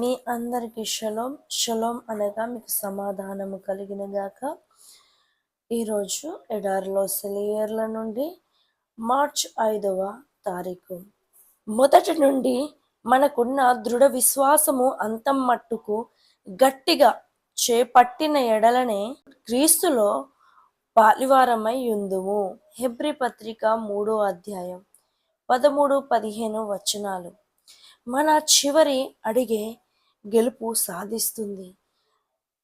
మీ అందరికీ shalom shalom అనగా మీకు సమాధానము కలిగిన గాక. ఈరోజు ఎడారిలో సెలియర్ల నుండి మార్చ్ ఐదవ తారీఖు. మొదటి నుండి మనకున్న దృఢ విశ్వాసము అంతం మట్టుకు గట్టిగా చేపట్టిన ఎడలనే క్రీస్తులో పాలివారమై ఉందుము. హెబ్రి పత్రిక మూడో అధ్యాయం పదమూడు పదిహేను వచనాలు. మన చివరి అడిగే గెలుపు సాధిస్తుంది.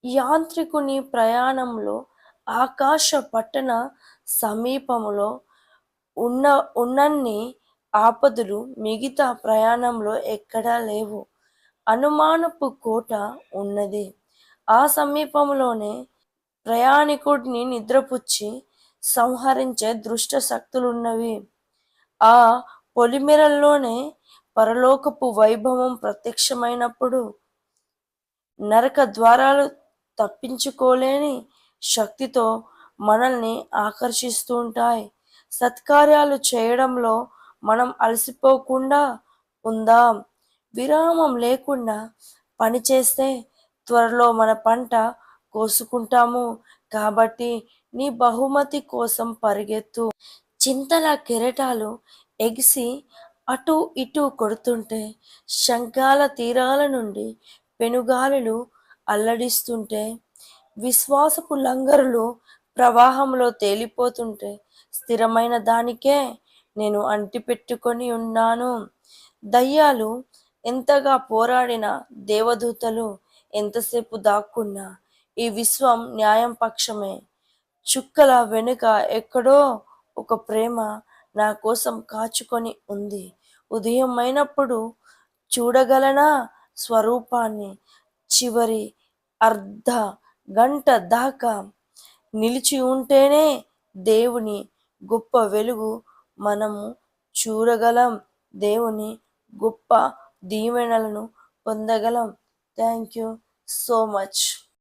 యాంత్రికుని ప్రయాణంలో ఆకాశ పట్టణ సమీపంలో ఉన్న ఉన్నన్ని ఆపదలు మిగతా ప్రయాణంలో ఎక్కడా లేవు. అనుమానపు కోట ఉన్నది. ఆ సమీపంలోనే ప్రయాణికుడిని నిద్రపుచ్చి సంహరించే దృష్ట శక్తులున్నవి. ఆ పొలిమెరల్లోనే పరలోకపు వైభవం ప్రత్యక్షమైనప్పుడు నరక ద్వారాలు తప్పించుకోలేని శక్తితో మనల్ని ఆకర్షిస్తూ ఉంటాయి. సత్కార్యాలు చేయడంలో మనం అలసిపోకుండా ఉందాం. విరామం లేకుండా పని చేస్తే త్వరలో మన పంట కోసుకుంటాము. కాబట్టి నీ బహుమతి కోసం పరిగెత్తు. చింతల కెరటాలు ఎగిసి అటు ఇటు కొడుతుంటే శంఖాల తీరాల నుండి పెనుగాలులు అల్లడిస్తుంటే విశ్వాసపు లంగరులు ప్రవాహంలో తేలిపోతుంటే స్థిరమైన దానికే నేను అంటిపెట్టుకొని ఉన్నాను. దయ్యాలు ఎంతగా పోరాడిన దేవదూతలు ఎంతసేపు దాక్కున్నా ఈ విశ్వం న్యాయం పక్షమే. చుక్కల వెనుక ఎక్కడో ఒక ప్రేమ నా కోసం కాచుకొని ఉంది. ఉదయం అయినప్పుడు చూడగలనా? స్వరూపాన్ని చివరి అర్ధ గంట దాకా నిలిచి ఉంటేనే దేవుని గొప్ప వెలుగు మనము చూడగలం. దేవుని గొప్ప దీవెనలను పొందగలం. Thank you so much